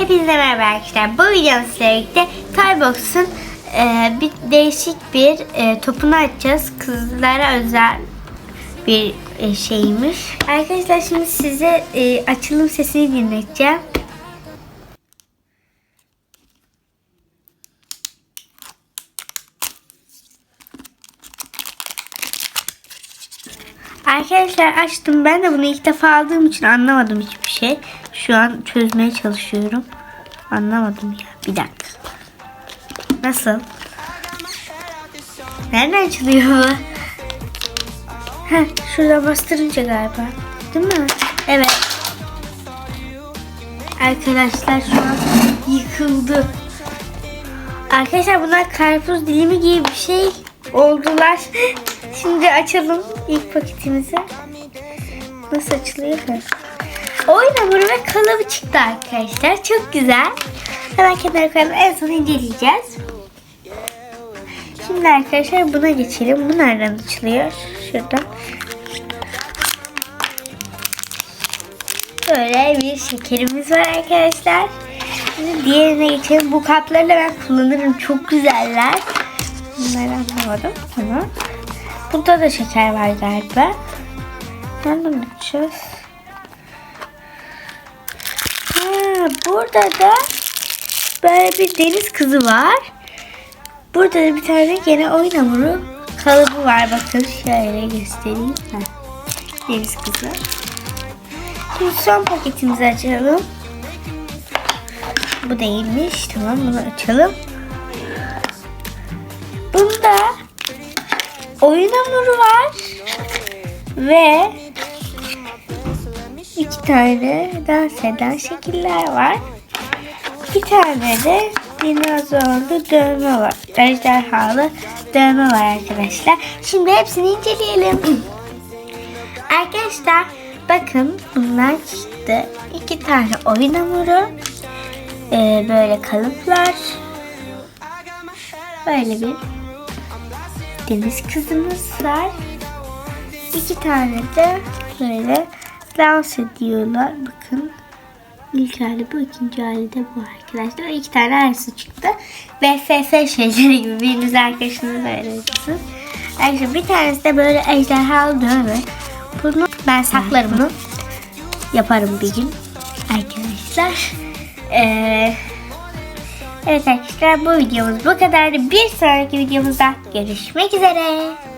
Hepinize merhaba arkadaşlar. Bu videomda sizlerle birlikte Toybox'un e, bir değişik bir e, topunu açacağız. Kızlara özel bir e, şeymiş. Arkadaşlar şimdi size e, açılım sesini dinleteceğim. Arkadaşlar açtım. Ben de bunu ilk defa aldığım için anlamadım hiçbir şey. Şu an çözmeye çalışıyorum. Anlamadım ya. Bir dakika. Nasıl? Nereden açılıyor bu? Şurada bastırınca galiba. Değil mi? Evet. Arkadaşlar şu an yıkıldı. Arkadaşlar bunlar karpuz dilimi gibi bir şey oldular. Şimdi açalım ilk paketimizi. Nasıl açılıyor? Oyun hamuru ve kalıbı çıktı arkadaşlar. Çok güzel. Hemen kenara koyalım. En son inceleyeceğiz. Şimdi arkadaşlar buna geçelim. Bu nereden açılıyor? Şuradan. Böyle bir şekerimiz var arkadaşlar. Şimdi diğerine geçelim. Bu kaplarla ben kullanırım. Çok güzeller. Bunları anlamadım. Tamam. Burada da şeker var galiba. Nereden açacağız? Ha, burada da böyle bir deniz kızı var. Burada da bir tane gene oyun hamuru kalıbı var. Bakın şöyle göstereyim. Ha. Deniz kızı. Şimdi son paketimizi açalım. Bu değilmiş. Tamam bunu açalım. Oyun hamuru var ve iki tane dans eden şekiller var. Bir tane de dinozorlu dövme var. Ejderhalı dövme var arkadaşlar. Şimdi hepsini inceleyelim. Arkadaşlar bakın bunlar çıktı. İki tane oyun hamuru. Ee, böyle kalıplar. Böyle bir deniz kızımız var. İki tane de böyle dans ediyorlar. Bakın. İlk hali bu, ikinci hali de bu arkadaşlar. İki tane aynısı çıktı. BFF şeyleri gibi biriniz arkadaşınız öğretirsiniz. Arkadaşlar bir tanesi de böyle ejderhalı dövme. Bunu ben saklarım bunu. Yaparım bir gün. Arkadaşlar. Ee, evet arkadaşlar bu videomuz bu kadardı. Bir sonraki videomuzda görüşmek üzere.